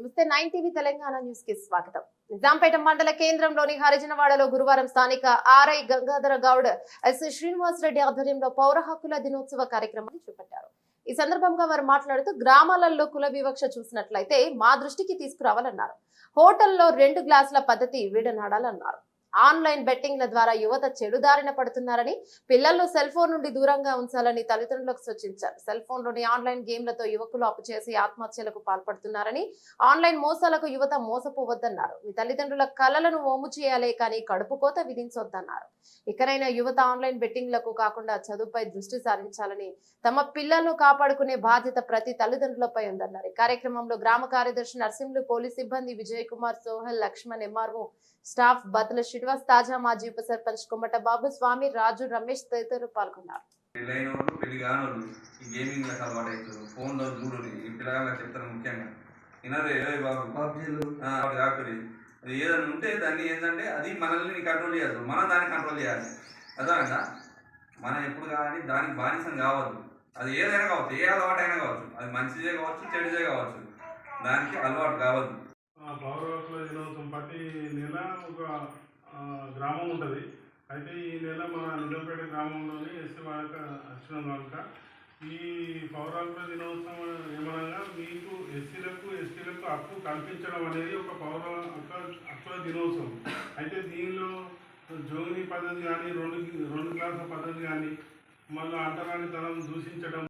నమస్తే. Nine TV Telangana న్యూస్కి స్వాగతం. నిజాంపేట మండల కేంద్రంలోని హరిజనవాడలో గురువారం స్థానిక ఆర్ఐ గంగాధర గౌడ్ ఎస్. శ్రీనివాస్ రెడ్డి ఆధ్వర్యంలో పౌర హక్కుల దినోత్సవ కార్యక్రమాన్ని చేపట్టారు. ఈ సందర్భంగా వారు మాట్లాడుతూ గ్రామాలలో కుల వివక్ష చూసినట్లయితే మా దృష్టికి తీసుకురావాలన్నారు. హోటల్లో రెండు గ్లాసుల పద్ధతి వీడనాడాలన్నారు. ఆన్లైన్ బెట్టింగ్ల ద్వారా యువత చెడుదారిన పడుతున్నారని పిల్లలను సెల్ ఫోన్ నుండి దూరంగా ఉంచాలని తల్లిదండ్రులకు సూచించారు. సెల్ ఫోన్లోని ఆన్లైన్ గేమ్లతో యువకులు అప్పు చేసి ఆత్మహత్యలకు పాల్పడుతున్నారని ఆన్లైన్ మోసాలకు యువత మోసపోవద్దన్నారు. మీ తల్లిదండ్రుల కళలను ఓము చేయాలే కానీ కడుపు కోత విధించొద్దన్నారు. ఇకనైనా యువత ఆన్లైన్ బెట్టింగ్లకు కాకుండా చదువుపై దృష్టి సారించాలని తమ పిల్లలను కాపాడుకునే బాధ్యత ప్రతి తల్లిదండ్రులపై ఉందన్నారు. ఈ కార్యక్రమంలో గ్రామ కార్యదర్శి నర్సింహులు పోలీస్ సిబ్బంది విజయ్ కుమార్ సోహెల్ లక్ష్మణ్ ఎంఆర్ఓ స్టాఫ్ బతుల శ్రీనివాస్ తాజా మాజీ ఉప సర్పంచ్ కుమ్మట బాబు స్వామి రాజు రమేష్ తదితరులు పాల్గొన్నారు. ఫోన్లో చూడు ఈ ముఖ్యంగా. బాబు. పబ్జీలు అది ఏదైనా ఉంటే దాన్ని ఏంటంటే అది మనల్ని కంట్రోల్ చేయదు మనం దాన్ని కంట్రోల్ చేయాలి. అర్థమైందా? మనం ఎప్పుడు కానీ దానికి బానిసం కావద్దు. అది ఏదైనా కావచ్చు. ఏ అలవాటు అయినా కావచ్చు. అది మంచిదే కావచ్చు చెడుదే కావచ్చు. దానికి అలవాటు కావద్దు. ఆ పౌర హక్కుల దినోత్సవం ప్రతి నెల ఒక గ్రామం ఉంటుంది. అయితే ఈ నెల మన నిజంపేట గ్రామంలోని ఎస్సీ వాళ్ళక అక్షరం కనుక ఈ పౌర దినోత్సవం ఏమనగా అప్పు కల్పించడం అనేది ఒక పౌర ఒక అక్షర దినోత్సవం. అయితే దీనిలో జోగిని పద్ధతి కానీ రెండు రెండు క్లాసుల పద్ధతి కానీ మళ్ళీ అంటరానితనం దూషించడం.